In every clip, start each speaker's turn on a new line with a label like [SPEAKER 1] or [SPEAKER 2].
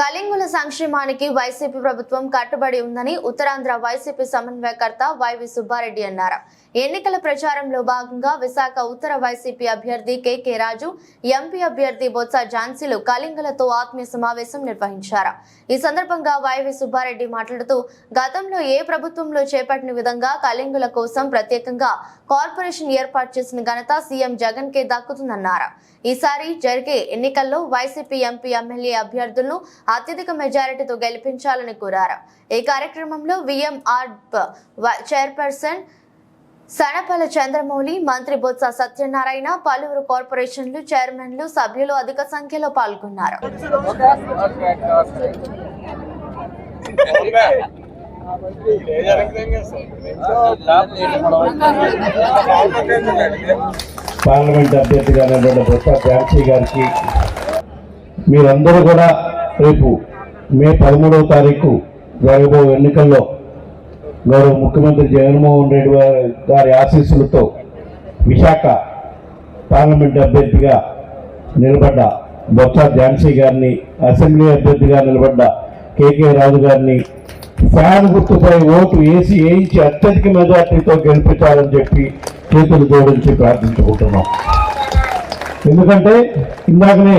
[SPEAKER 1] కళింగుల సంక్షేమానికి వైసీపీ ప్రభుత్వం కట్టుబడి ఉందని ఉత్తరాంధ్ర వైసీపీ సమన్వయకర్త వైవి సుబ్బారెడ్డి అన్నారు. ఎన్నికల ప్రచారంలో భాగంగా విశాఖ ఉత్తర వైసీపీ అభ్యర్థి కెకే రాజు ఎంపీ అభ్యర్థి బొత్స ఝాన్సీలు కళింగులతో ఆత్మీయ సమావేశం నిర్వహించారు. ఈ సందర్భంగా వైవి సుబ్బారెడ్డి మాట్లాడుతూ గతంలో ఏ ప్రభుత్వంలో చేపట్టిన విధంగా కళింగుల కోసం ప్రత్యేకంగా కార్పొరేషన్ ఏర్పాటు చేసిన ఘనత సీఎం జగన్ కే దక్కుతుందన్నారు. ఈసారి జరిగే ఎన్నికల్లో వైసీపీ ఎంపీ ఎమ్మెల్యే అభ్యర్థులను అత్యధిక మెజారిటీతో గెలిపించాలని కోరారు. ఈ కార్యక్రమంలో విఎంఆర్ చైర్పర్సన్ సనపల చంద్రమౌళి మంత్రి బొత్స సత్యనారాయణ పలువురు కార్పొరేషన్లు చైర్మన్లు సభ్యులు అధిక సంఖ్యలో పాల్గొన్నారు.
[SPEAKER 2] పార్లమెంట్ అభ్యర్థిగా బొత్స గారికి మీరందరూ కూడా రేపు మే పదమూడవ తారీఖు జరగబో ఎన్నికల్లో గౌరవ ముఖ్యమంత్రి జగన్మోహన్ రెడ్డి గారి గారి ఆశీస్సులతో విశాఖ పార్లమెంట్ అభ్యర్థిగా నిలబడ్డ బొత్స ఝాన్సీ గారిని అసెంబ్లీ అభ్యర్థిగా నిలబడ్డ కేకే రాజు గారిని ఫ్యాన్ గుర్తుపై ఓటు వేసి వేయించి అత్యధిక మెజార్టీతో గెలిపించాలని చెప్పి చేతులు జోడించి ప్రార్థించుకుంటున్నాం. ఎందుకంటే ఇందాకనే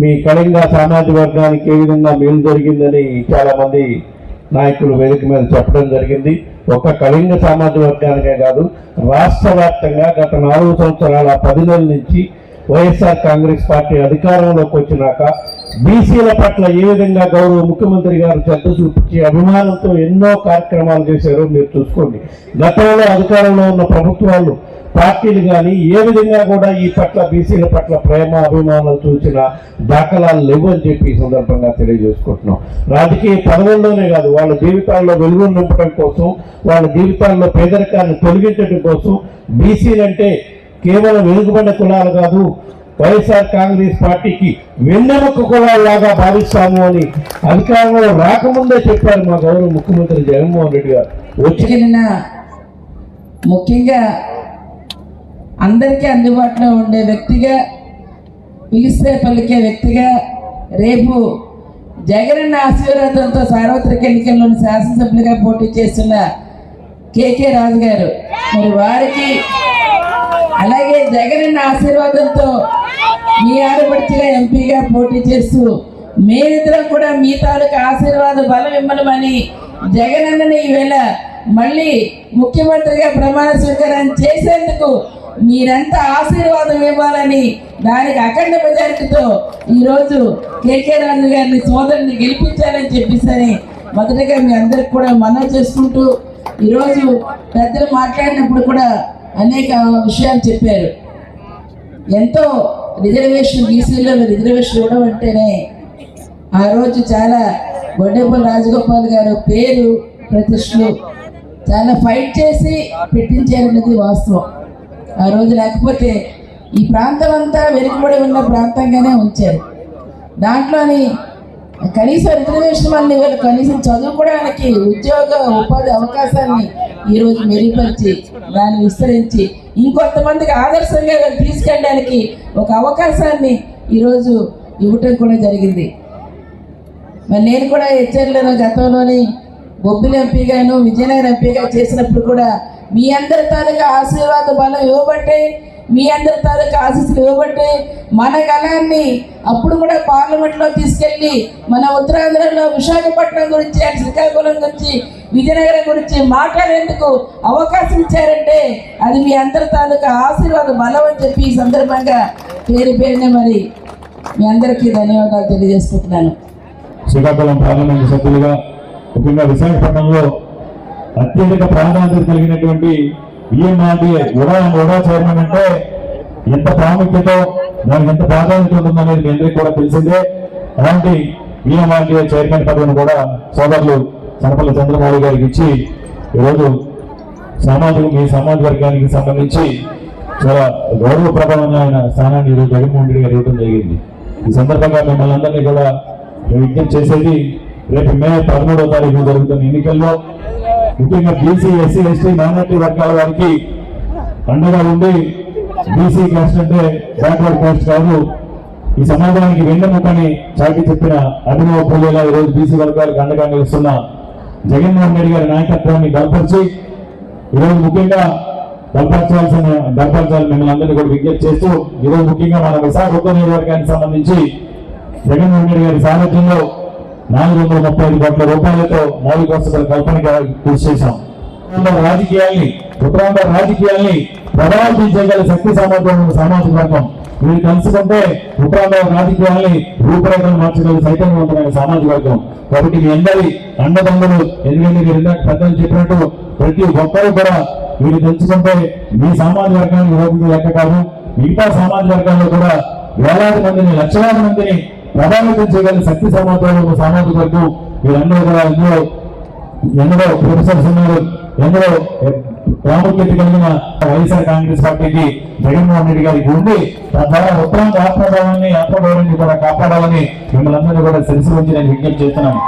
[SPEAKER 2] మీ కళింగ సామాజిక వర్గానికి ఏ విధంగా మేలు జరిగిందని చాలామంది నాయకులు వేదిక మీద చెప్పడం జరిగింది. ఒక కళింగ సామాజిక వర్గానికే కాదు రాష్ట్ర వ్యాప్తంగా గత నాలుగు సంవత్సరాల పది నెలల నుంచి వైఎస్ఆర్ కాంగ్రెస్ పార్టీ అధికారంలోకి వచ్చినాక బీసీల పట్ల ఏ విధంగా గౌరవ ముఖ్యమంత్రి గారు శ్రద్ధ చూపించి అభిమానంతో ఎన్నో కార్యక్రమాలు చేశారో మీరు చూసుకోండి. గతంలో అధికారంలో ఉన్న ప్రభుత్వాలు పార్టీలు కానీ ఏ విధంగా కూడా ఈ పట్ల బీసీల పట్ల ప్రేమ అభిమానాలు చూసిన దాఖలాలు లేవు అని చెప్పి ఈ సందర్భంగా తెలియజేసుకుంటున్నాం. రాజకీయ పదవుల్లోనే కాదు వాళ్ళ జీవితాల్లో వెలుగును నింపడం కోసం వాళ్ళ జీవితాల్లో పేదరికాన్ని తొలగించడం కోసం బీసీలంటే కేవలం వెనుకబడిన కులాలు కాదు వైఎస్ఆర్ కాంగ్రెస్ పార్టీకి వెన్నెముక కులాల్లాగా భావిస్తాము అని అధికారంలో రాకముందే చెప్పారు మా గౌరవ ముఖ్యమంత్రి జగన్మోహన్ రెడ్డి గారు. వచ్చి
[SPEAKER 3] ముఖ్యంగా అందరికీ అందుబాటులో ఉండే వ్యక్తిగా పిలిస్తే పలికే వ్యక్తిగా రేపు జగనన్న ఆశీర్వాదంతో సార్వత్రిక ఎన్నికల్లోని శాసనసభ్యులుగా పోటీ చేస్తున్న కేకే రాజు గారు మరి వారికి అలాగే జగనన్న ఆశీర్వాదంతో మీ ఆడపడిచిగా ఎంపీగా పోటీ చేస్తూ మేమిద్దరం కూడా మీ తాలూకు ఆశీర్వాద బలం ఇమ్మనమని జగనన్నని ఈవేళ మళ్ళీ ముఖ్యమంత్రిగా ప్రమాణ స్వీకారం చేసేందుకు మీరంతా ఆశీర్వాదం ఇవ్వాలని దానికి అఖండ మెజారిటీతో ఈరోజు కేకే రాజు గారిని సోదరుని గెలిపించాలని చెప్పేసి మొదటగా మీ అందరికి కూడా మనవి చేసుకుంటూ ఈరోజు పెద్దలు మాట్లాడినప్పుడు కూడా అనేక విషయాలు చెప్పారు. ఎంతో రిజర్వేషన్ బీసీలో రిజర్వేషన్ ఇవ్వడం అంటేనే ఆ రోజు చాలా గొడ్డెప్పల రాజగోపాల్ గారు పేరు ప్రతిష్టలు చాలా ఫైట్ చేసి పెట్టించారన్నది వాస్తవం. ఆ రోజు లేకపోతే ఈ ప్రాంతం అంతా వెనుకబడి ఉన్న ప్రాంతంగానే ఉంచారు. దాంట్లోని కనీసం రిజర్వేషన్ వాళ్ళని వీళ్ళు కనీసం చదువుకోవడానికి ఉద్యోగ ఉపాధి అవకాశాన్ని ఈరోజు మెరుగుపరిచి దాన్ని విస్తరించి ఇంకొంతమందికి ఆదర్శంగా వాళ్ళు తీసుకెళ్ళడానికి ఒక అవకాశాన్ని ఈరోజు ఇవ్వటం కూడా జరిగింది. మరి నేను కూడా హెచ్చర్లను గతంలోని బొబ్బిలి ఎంపీగాను విజయనగరం ఎంపీగా చేసినప్పుడు కూడా మీ అందరి తాలూకా ఆశీర్వాద బలం ఇవ్వబట్టే మీ అందరి తాలూకా ఆశీస్సులు ఇవ్వబట్టే మన గలాన్ని అప్పుడు కూడా పార్లమెంట్లో తీసుకెళ్ళి మన ఉత్తరాంధ్రలో విశాఖపట్నం గురించి శ్రీకాకుళం గురించి విజయనగరం గురించి మాట్లాడేందుకు అవకాశం ఇచ్చారంటే అది మీ అందరి తాలూకా ఆశీర్వాద బలం అని చెప్పి ఈ సందర్భంగా పేరు పేరునే మరి మీ అందరికీ ధన్యవాదాలు తెలియజేసుకుంటున్నాను.
[SPEAKER 2] శ్రీకాకుళం పార్లమెంటు సభ్యులుగా ముఖ్యంగా విశాఖపట్నంలో అత్యధిక ప్రాధాన్యత కలిగినటువంటి ఈఎంఆర్డీఏ ఉడా ఉడా చైర్మన్ అంటే ఎంత ప్రాముఖ్యత దానికి ఎంత ప్రాధాన్యత ఉంటుందనేది మీ అందరికీ కూడా తెలిసిందే. అలాంటి ఈఎంఆర్డీఏ చైర్మన్ పదవిని కూడా సోదరులు సనపల్లి చంద్రమౌళి గారికి ఇచ్చి ఈరోజు సామాజిక మీ సమాజ వర్గానికి సంబంధించి చాలా గౌరవప్రదమైన స్థానాన్ని ఈరోజు జగన్మోహన్ రెడ్డి గారు ఇవ్వడం జరిగింది. ఈ సందర్భంగా మిమ్మల్ని అందరినీ కూడా విజ్ఞప్తి చేసేది రేపు మే పదమూడవ తారీఖు జరుగుతున్న ఎన్నికల్లో ముఖ్యంగా బీసీ ఎస్సీ ఎస్టీ మైనార్టీ వర్గాల వారికి అండగా ఉండి బీసీ కాస్ట్ అంటే బ్యాక్వర్డ్ కాస్ట్ కాదు.
[SPEAKER 4] ఈ సమాజానికి వెన్నెముకని చాటి చెప్పిన అభినవ పూలేలా ఈరోజు బీసీ వర్గాలకు అండగా నిలుస్తున్న జగన్మోహన్ రెడ్డి గారి నాయకత్వాన్ని బలపరిచి ఈరోజు ముఖ్యంగా బలపరచాల్సిన బలపరచాలని మిమ్మల్ని అందరినీ కూడా విజ్ఞప్తి చేస్తూ ఈరోజు ముఖ్యంగా మన విశాఖ ఉత్తర నియోజకవర్గానికి సంబంధించి జగన్మోహన్ రెడ్డి గారి సారథ్యంలో నాలుగు వందల ముప్పై ఐదు కోట్ల రూపాయలతో మౌలిక వసతుల కల్పనగా కృషి చేశాం. రాజకీయాల్ని ఉత్తరాంధ్ర రాజకీయాల్ని ప్రభావితం చేయగల శక్తి సామర్థ్యం సామాజిక వర్గం. మీరు కలుసుకుంటే ఉత్తరాంధ్ర రాజకీయాల్ని రూపురేఖలు మార్చగల చైతన్యవంతమైన సామాజిక వర్గం. కాబట్టి మీ అందరి అండదండలు ఎందుకంటే మీరు ఇందాక పెద్దలు చెప్పినట్టు ప్రతి ఒక్కరు కూడా మీరు తెలుసుకుంటే మీ సామాజిక వర్గాన్ని విరోధి లెక్క కాదు మిగతా సామాజిక వర్గాల్లో కూడా వేలాది మందిని లక్షలాది మందిని ప్రభావితం చేయగల శక్తి సమాధానం ఉన్న సామాజిక వర్గం కూడా ఎన్నో ఎన్నో ప్రొఫెసర్స్ ఉన్నారు ఎన్నో ప్రాముఖ్యత కలిగిన వైఎస్ఆర్ కాంగ్రెస్ పార్టీకి జగన్మోహన్ రెడ్డి గారికి ఉండి తద్వారా ఉత్తరాంధ్ర ఆత్మభావాన్ని ఆత్మగౌరవాన్ని కూడా కాపాడాలని మిమ్మల్ని అందరినీ కూడా తెలిసి వచ్చి నేను విజ్ఞప్తి చేస్తున్నాను.